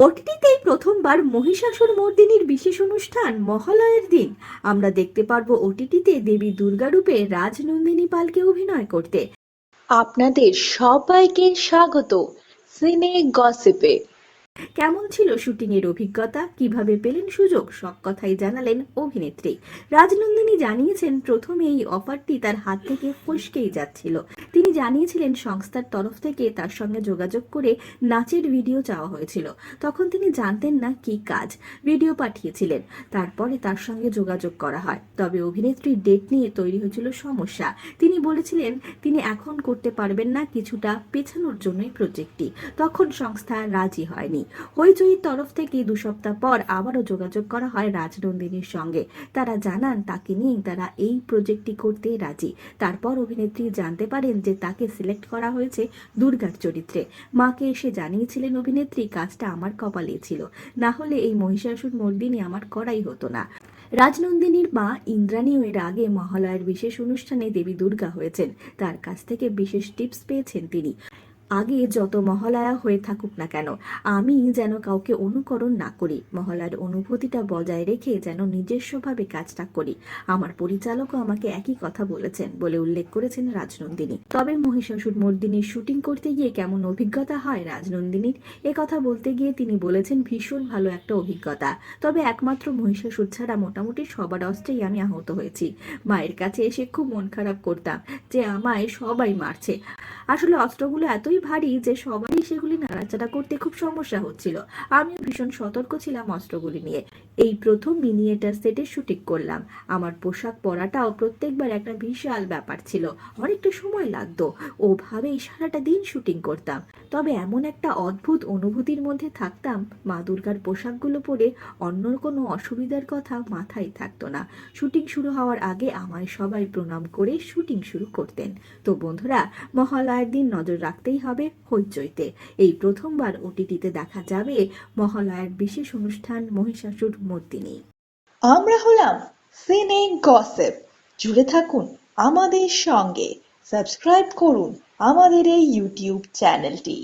ওটিটিতেই প্রথমবার মহিষাসুর মর্দিনীর বিশেষ অনুষ্ঠান মহালয়ের দিন। আমরা দেখতে পারব ওটিটিতে দেবী দুর্গারূপে রাজনন্দিনী পালকে অভিনয় করতে। আপনাদের সবাইকে স্বাগত সিনে গসিপে। কেমন ছিল শুটিং এর অভিজ্ঞতা? কীভাবে পেলেন সুযোগ? সব কথাই জানালেন অভিনেত্রী। রাজনন্দিনী জানিয়েছেন প্রথমে এই অফারটি তার হাত থেকে ফসকেই যাচ্ছিল। তিনি জানিয়েছিলেন, সংস্থার তরফ থেকে তার সঙ্গে যোগাযোগ করে নাচের ভিডিও চাওয়া হয়েছিল। তখন তিনি জানতেন না কি কাজ। ভিডিও পাঠিয়েছিলেন। তারপরে তার সঙ্গে যোগাযোগ করা হয়। তবে অভিনেত্রীর ডেট নিয়ে তৈরি হয়েছিল সমস্যা। তিনি বলেছিলেন, তিনি এখন করতে পারবেন না কিছুটা পেছানোর জন্যই প্রজেক্টটি। তখন সংস্থা রাজি হয়নি। হইচইর তরফ থেকে দু সপ্তাহ পর আবারও যোগাযোগ করা হয় রাজনন্দিনীর সঙ্গে। তারা জানান, তাকে নিয়ে তারা এই প্রজেক্টটি করতে রাজি। তারপর অভিনেত্রী জানতে পারেন যে তাকে সিলেক্ট করা হয়েছে দুর্গার চরিত্রে। মাকে এসে জানিয়েছিলেন অভিনেত্রী, কাজটা আমার কপালে ছিল। না হলে এই মহিষাসুর মর্দিনী আমার করাই হতো না। রাজনন্দিনীর মা ইন্দ্রাণীও এর আগে মহালয়ার বিশেষ অনুষ্ঠানে দেবী দুর্গা হয়েছেন। তার কাছ থেকে বিশেষ টিপস পেয়েছেন তিনি। আগে যত মহালয়া হয়ে থাকুক না কেন, আমি যেন কাউকে অনুকরণ না করি। মহালয়ার অনুভূতিটা বজায় রেখে যেন নিজস্বভাবে কাজটা করি। আমার পরিচালকও আমাকে একই কথা বলেছেন বলে উল্লেখ করেছেন রাজনন্দিনী। তবে মহিষাসুর মর্দিনীর শুটিং করতে গিয়ে কেমন অভিজ্ঞতা হয় রাজনন্দিনীর? এ কথা বলতে গিয়ে তিনি বলেছেন, ভীষণ ভালো একটা অভিজ্ঞতা। তবে একমাত্র মহিষাসুর ছাড়া মোটামুটি সবার অস্ত্রেই আমি আহত হয়েছি। মায়ের কাছে এসে খুব মন খারাপ করতাম যে আমায় সবাই মারছে। আসলে অস্ত্রগুলো এতই ভারী যে সবারই সেগুলি নাড়াচাড়া করতে খুব সমস্যা হচ্ছিল। আমিও ভীষণ সতর্ক ছিলাম অস্ত্রগুলি নিয়ে। এই প্রথম মিনিয়েটার সেটের শুটিং করলাম। আমার পোশাক পরাটাও প্রত্যেকবার একটা বিশাল ব্যাপার ছিল। অনেকটা সময় লাগতো। ওভাবেই সারাটা দিন শুটিং করতাম। তবে এমন একটা অদ্ভুত অনুভূতির মধ্যে থাকতাম, মা দুর্গার পোশাকগুলো পরে অন্য কোনো অসুবিধার কথা মাথায় থাকতো না। শুটিং শুরু হওয়ার আগে আমায় সবাই প্রণাম করে শুটিং শুরু করতেন। তো বন্ধুরা, মহালয়ার দিন নজর রাখতেই হবে হইচইতে। এই প্রথমবার ওটিটিতে দেখা যাবে মহালয়ার বিশেষ অনুষ্ঠান মহিষাসুর মর্দিনী। আমরা হলাম সিনে গসেপ। জুড়ে থাকুন আমাদের সঙ্গে। সাবস্ক্রাইব করুন আমাদের এই ইউটিউব চ্যানেলটি।